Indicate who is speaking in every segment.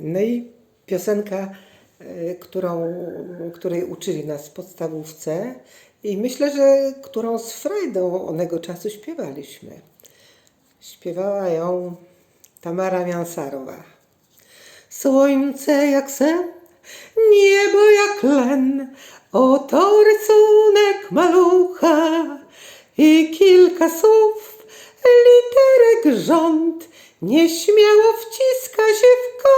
Speaker 1: No i piosenka, e, którą, której uczyli nas w podstawówce i myślę, że którą z frajdą onego czasu śpiewaliśmy. Śpiewała ją Tamara Miansarowa. Słońce jak sen, niebo jak len, oto rysunek malucha i kilka słów, literek rząd, nieśmiało wciska się w kąt.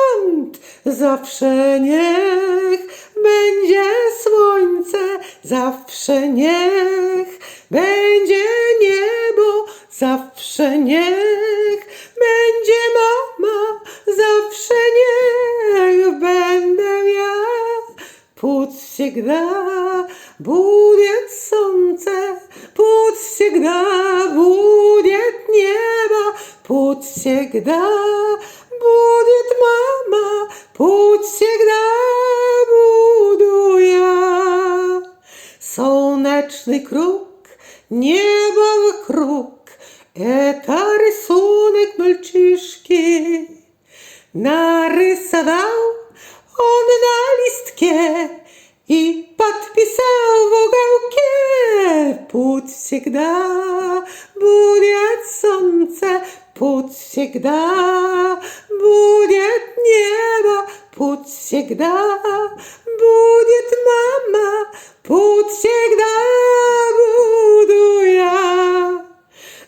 Speaker 1: Zawsze niech będzie słońce, zawsze niech będzie niebo, zawsze niech będzie mama, zawsze niech będę ja. Путь всегда будет солнце, путь всегда будет небо, путь всегда будет мама, путь всегда буду я. Солнечный круг, небо вокруг, это рисунок мальчишки. Нарисовал он на листке и подписал в уголке. Путь всегда будет солнце, путь всегда будет небо, путь всегда будет мама, путь всегда буду я.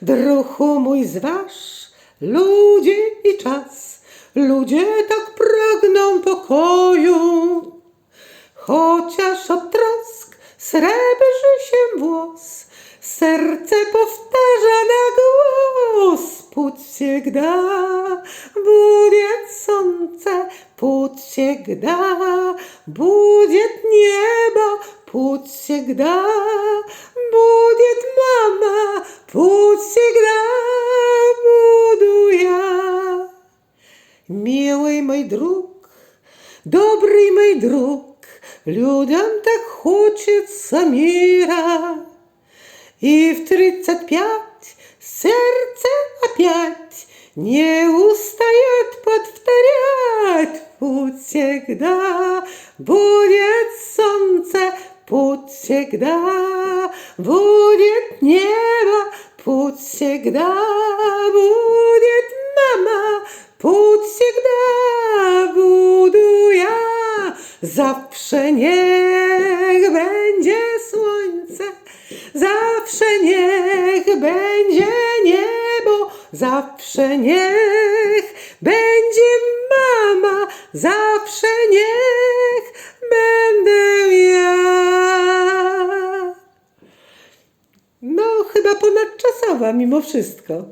Speaker 1: Druhu mój zważ, ludzie i czas, ludzie tak pragną pokoju. Chociaż od trosk srebrzy się włos, serce powtarza na głos. Путь всегда будет солнце, путь всегда будет небо, путь всегда будет мама, путь всегда буду я. Милый мой друг, добрый мой друг, людям так хочется мира. И в тридцать пять сердце опять не всегда будет солнце, путь всегда будет небо, путь всегда будет мама, путь всегда буду я. Zawsze niech będzie słońce, zawsze niech będzie niebo, zawsze niech będzie mama, zawsze niech będę ja. No, chyba ponadczasowa mimo wszystko.